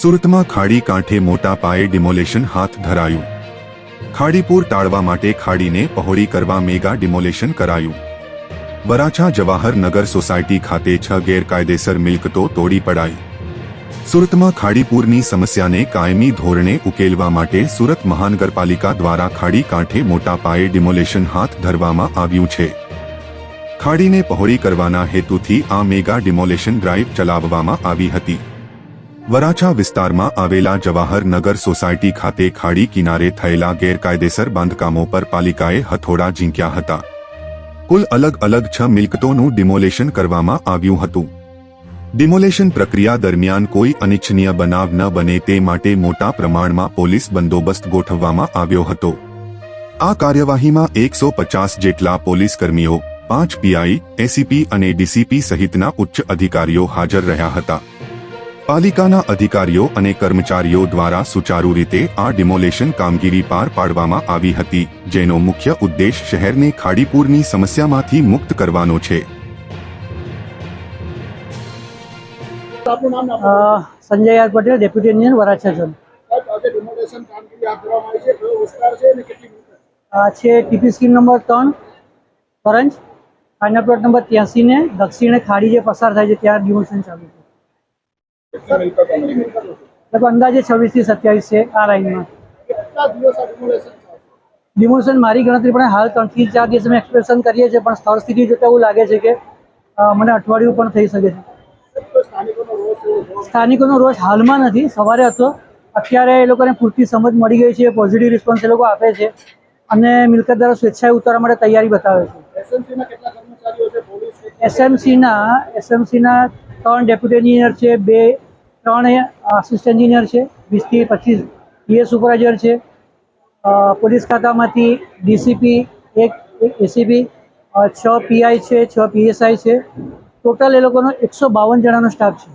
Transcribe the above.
સુરતમાં ખાડી કાંઠે મોટા પાયે ડિમોલેશન હાથ ધરાયું. ખાડીપુર ટાળવા માટે ખાડીને પહોળી કરવા મેગા ડિમોલેશન કરાયું. વરાછા જવાહર નગર સોસાયટી ખાતે છ ગેરકાયદેસર મિલકતો તોડી પડાઈ. સુરતમાં ખાડીપુરની સમસ્યાને કાયમી ધોરણે ઉકેલવા માટે સુરત મહાનગરપાલિકા દ્વારા ખાડી કાંઠે મોટા પાયે ડિમોલેશન હાથ ધરવામાં આવ્યું છે. ખાડીને પહોળી કરવાના હેતુથી આ મેગા ડિમોલેશન ડ્રાઈવ ચલાવવામાં આવી હતી. વરાછા વિસ્તારમાં આવેલા જવાહર નગર સોસાયટી ખાતે ખાડી કિનારે થયેલા ગેરકાયદેસર બાંધકામો પર પાલિકાએ હથોડા ઝીંક્યા હતા. કુલ અલગ અલગ છ મિલકતોનું ડિમોલેશન કરવામાં આવ્યું હતું. ડિમોલેશન પ્રક્રિયા દરમિયાન કોઈ અનિચ્છનીય બનાવ ન બને તે માટે મોટા પ્રમાણમાં પોલીસ બંદોબસ્ત ગોઠવવામાં આવ્યો હતો. આ કાર્યવાહીમાં એકસો પચાસ જેટલા પોલીસ કર્મીઓ, પાંચ પીઆઈ એસીપી અને ડીસીપી સહિતના ઉચ્ચ અધિકારીઓ હાજર રહ્યા હતા. પાલિકાના અધિકારીઓ અને કર્મચારીઓ દ્વારા સુચારુ રીતે આ ડિમોલેશન કામગીરી પાર પાડવામાં આવી હતી જેનો મુખ્ય ઉદ્દેશ શહેરને ખાડીપુરની સમસ્યામાંથી મુક્ત કરવાનો છે. Sanjay R Patel deputy engineer Varachha zone છે. કયો વિસ્તાર છે અને કેટલી મિનિટ આ છે ટીપી સ્કીમ નંબર ત્રણ કરંજ ફાઇનલ પ્લોટ નંબર ત્યાંસી ને દક્ષિણે ખાડી જે પસાર થાય છે ત્યાં ડિમોશન ચાલુ છે? લગભગ અંદાજે છવ્વીસથી સત્યાવીસ છે આ લાઈનમાં? ડિમોશન મારી ગણતરી પણ હાલ ત્રણથી ચાર દિવસ અમે એક્સપ્રેશન કરીએ છીએ પણ સ્થળ સ્થિતિ જોતા એવું લાગે છે કે મને અઠવાડિયું પણ થઈ શકે છે. સ્થાનિકોનો રોષ હાલમાં નથી સવારે હતો. અત્યારે એ લોકોને પૂરતી સમજ મળી ગઈ છે પોઝિટિવ રિસ્પોન્સ એ લોકો આપે છે અને મિલકતદારો સ્વેચ્છાએ ઉતારવા માટે તૈયારી બતાવે છે. એસએમસીના એસએમસીના ત્રણ ડેપ્યુટી એન્જિનિયર છે, બે ત્રણ આસિસ્ટન્ટ એન્જિનિયર છે વીસથી પચીસ પીએ સુપરવાઇઝર છે. પોલીસ ખાતામાંથી ડીસીપી, એક એસીપી છ પીઆઈ છે, છ પીએસઆઈ છે. ટોટલ એ લોકોનો એકસો બાવન જણાનો સ્ટાફ છે.